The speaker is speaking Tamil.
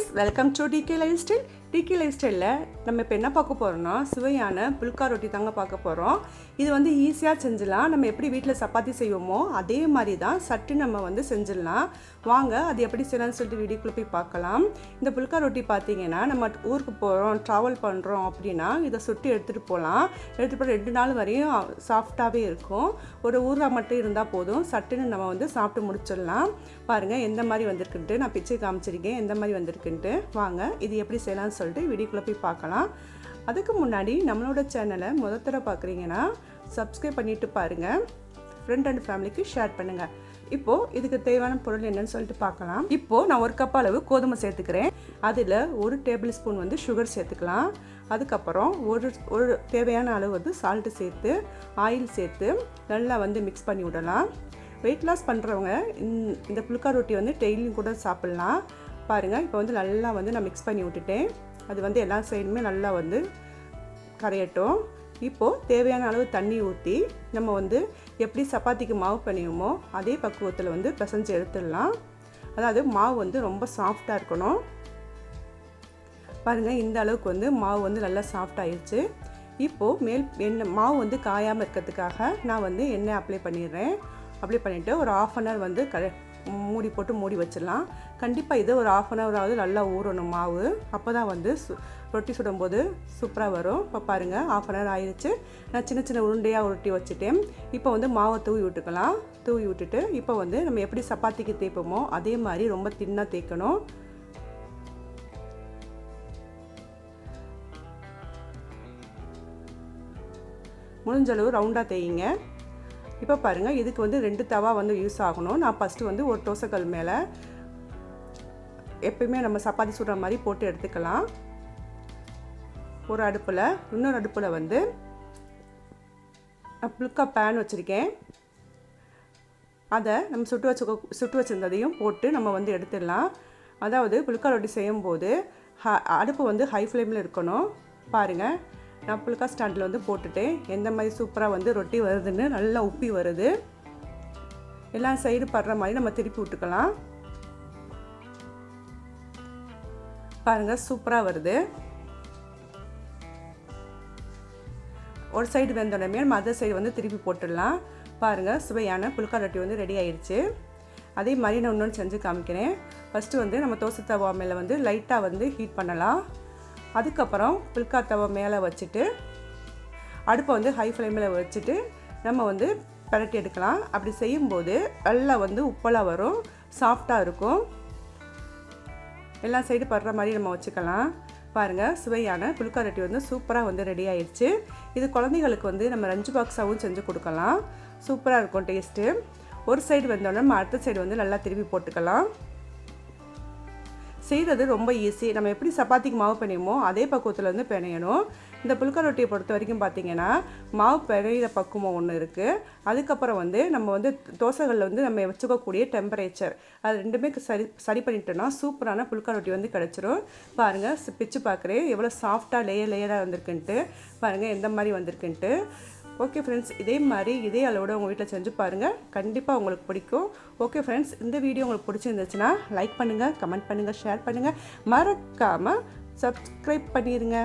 Guys welcome to D K lifestyle DK life ஸ்டைலில் நம்ம இப்போ என்ன பார்க்க போகிறோம்னா சுவையான புல்கா ரொட்டி தாங்க பார்க்க போகிறோம் இது வந்து ஈஸியாக செஞ்சிடலாம். நம்ம எப்படி வீட்டில் சப்பாத்தி செய்வோமோ அதே மாதிரி தான் சட்டு நம்ம வந்து செஞ்சிடலாம். வாங்க அது எப்படி செய்யலாம்னு சொல்லிட்டு வீடியோக்குள்ளே போய் பார்க்கலாம். இந்த புல்கா ரொட்டி பார்த்தீங்கன்னா நம்ம ஊருக்கு போகிறோம் ட்ராவல் பண்ணுறோம் அப்படின்னா இதை சுட்டு எடுத்துகிட்டு போகலாம். எடுத்துகிட்டு போகிற ரெண்டு நாள் வரையும் சாஃப்டாகவே இருக்கும். ஒரு ஊரில் மட்டும் இருந்தால் போதும். சட்டுன்னு நம்ம வந்து சாப்பிட்டு முடிச்சிடலாம். பாருங்கள் எந்த மாதிரி வந்திருக்குன்ட்டு நான் பிச்சை காமிச்சிருக்கேன். எந்த மாதிரி வந்திருக்குன்ட்டு. வாங்க இது எப்படி செய்யலாம்னு சொல்லிட்டு வீடியோக்குள்ளே போய் பார்க்கலாம். அதுக்கு முன்னாடி நம்மளோட சேனலை முத தடவை பார்க்குறீங்கன்னா சப்ஸ்கிரைப் பண்ணிட்டு பாருங்கள் ஃப்ரெண்ட் அண்ட் ஃபேமிலிக்கு ஷேர் பண்ணுங்கள் இப்போது இதுக்கு தேவையான பொருள் என்னன்னு சொல்லிட்டு பார்க்கலாம். இப்போது நான் ஒரு கப் அளவு கோதுமை சேர்த்துக்கிறேன். அதில் ஒரு டேபிள் ஸ்பூன் வந்து சுகர் சேர்த்துக்கலாம். அதுக்கப்புறம் ஒரு ஒரு தேவையான அளவு வந்து சால்ட்டு சேர்த்து ஆயில் சேர்த்து நல்லா வந்து மிக்ஸ் பண்ணி விடலாம். வெயிட் லாஸ் பண்ணுறவங்க இந்த புல்கா ரொட்டி வந்து டெய்லியும் கூட சாப்பிட்லாம். பாருங்கள் இப்போ வந்து நல்லா வந்து நான் மிக்ஸ் பண்ணி விட்டுட்டேன். அது வந்து எல்லா சைடுமே நல்லா வந்து கரையட்டும். இப்போது தேவையான அளவு தண்ணி ஊற்றி நம்ம வந்து எப்படி சப்பாத்திக்கு மாவு பண்ணியுமோ அதே பக்குவத்தில் வந்து பிசைஞ்சு எடுத்துடலாம். அதாவது மாவு வந்து ரொம்ப சாஃப்டாக இருக்கணும். பாருங்கள் இந்த அளவுக்கு வந்து மாவு வந்து நல்லா சாஃப்ட் ஆயிடுச்சு இப்போது மேல் எண்ணெய் மாவு வந்து காயாமல் இருக்கிறதுக்காக நான் வந்து எண்ணெய் அப்ளை பண்ணிடுறேன். அப்ளை பண்ணிவிட்டு ஒரு ஆஃப் அன் ஹவர் வந்து க மூடி போட்டு மூடி வச்சிடலாம். கண்டிப்பாக இது ஒரு ஆஃப் அன் ஹவராவது நல்லா ஊறணும் மாவு. அப்போ தான் வந்து சு ரொட்டி சுடும்போது சூப்பராக வரும். இப்போ பாருங்கள் ஆஃப் அன் ஹவர் ஆயிடுச்சு நான் சின்ன சின்ன உருண்டையாக உருட்டி வச்சுட்டேன். இப்போ வந்து மாவை தூவி விட்டுக்கலாம். தூவி விட்டுட்டு இப்போ வந்து நம்ம எப்படி சப்பாத்திக்கு தேய்ப்போமோ அதே மாதிரி ரொம்ப தின்னாக தேய்க்கணும். முடிஞ்சளவு ரவுண்டாக தேய்ங்க. இப்போ பாருங்கள் இதுக்கு வந்து ரெண்டு தவா வந்து யூஸ் ஆகணும். நான் ஃபஸ்ட்டு வந்து ஒரு தோசைக்கல் மேலே எப்பயுமே நம்ம சப்பாத்தி சுடுற மாதிரி போட்டு எடுத்துக்கலாம். ஒரு அடுப்பில் இன்னொரு அடுப்பில் வந்து புல்கா பேன் வச்சுருக்கேன். அதை நம்ம சுட்டு வச்சு சுட்டு வச்சுருந்ததையும் போட்டு நம்ம வந்து எடுத்துடலாம். அதாவது புல்கா ரொட்டி செய்யும்போது ஹ அடுப்பு வந்து ஹை ஃப்ளேமில் இருக்கணும். பாருங்கள் நான் புல்கா ஸ்டாண்டில் வந்து போட்டுட்டேன். எந்த மாதிரி சூப்பராக வந்து ரொட்டி வருதுன்னு நல்லா உப்பி வருது. எல்லா சைடு படுற மாதிரி நம்ம திருப்பி விட்டுக்கலாம். பாருங்கள் சூப்பராக வருது. ஒரு சைடு வெந்தோடனே மதர் சைடு வந்து திருப்பி போட்டுடலாம். பாருங்கள் சுவையான புல்கா ரொட்டி வந்து ரெடி ஆயிடுச்சு அதே மாதிரி நான் இன்னொன்று செஞ்சு காமிக்கிறேன். ஃபஸ்ட்டு வந்து நம்ம தோசை தவா மேலே வந்து லைட்டாக வந்து ஹீட் பண்ணலாம். அதுக்கப்புறம் புல்கா மேலே வச்சுட்டு அடுப்பை வந்து ஹை ஃப்ளேமில் வச்சுட்டு நம்ம வந்து பரட்டி எடுக்கலாம். அப்படி செய்யும்போது நல்லா வந்து உப்பலாக வரும். சாஃப்டாக இருக்கும். எல்லா சைடு படுற மாதிரி நம்ம வச்சுக்கலாம். பாருங்கள் சுவையான புல்கா ரொட்டி வந்து சூப்பராக வந்து ரெடி ஆயிடுச்சு. இது குழந்தைகளுக்கு வந்து நம்ம ரஞ்சு பாக்ஸாகவும் செஞ்சு கொடுக்கலாம். சூப்பராக இருக்கும் டேஸ்ட்டு ஒரு சைடு வந்தோடனே நம்ம அடுத்த சைடு வந்து நல்லா திருப்பி போட்டுக்கலாம். செய்கிறது ரொம்ப ஈஸி நம்ம எப்படி சப்பாத்திக்கு மாவு பிணையுமோ அதே பக்குவத்தில் வந்து பிணையணும். இந்த புல்கா ரொட்டியை பொறுத்த வரைக்கும் பார்த்தீங்கன்னா மாவு பிணையிற பக்குவம் ஒன்று இருக்குது அதுக்கப்புறம் வந்து நம்ம வந்து தோசைகளில் வந்து நம்ம வச்சுக்கக்கூடிய டெம்பரேச்சர் அது ரெண்டுமே சரி சரி பண்ணிட்டோன்னா சூப்பரான புல்கா ரொட்டி வந்து கிடச்சிரும். பாருங்கள் பிச்சு பார்க்குறேன் எவ்வளோ சாஃப்டாக லேயர் லேயராக வந்திருக்குன்ட்டு. பாருங்கள் எந்த மாதிரி வந்திருக்குன்ட்டு. ஓகே ஃப்ரெண்ட்ஸ் இதே மாதிரி இதே அளவோட உங்கள் வீட்டில் செஞ்சு பாருங்கள் கண்டிப்பாக உங்களுக்கு பிடிக்கும். ஓகே ஃப்ரெண்ட்ஸ் இந்த வீடியோ உங்களுக்கு பிடிச்சிருந்துச்சுன்னா லைக் பண்ணுங்கள் கமெண்ட் பண்ணுங்கள் ஷேர் பண்ணுங்கள் மறக்காமல் சப்ஸ்கிரைப் பண்ணிடுங்க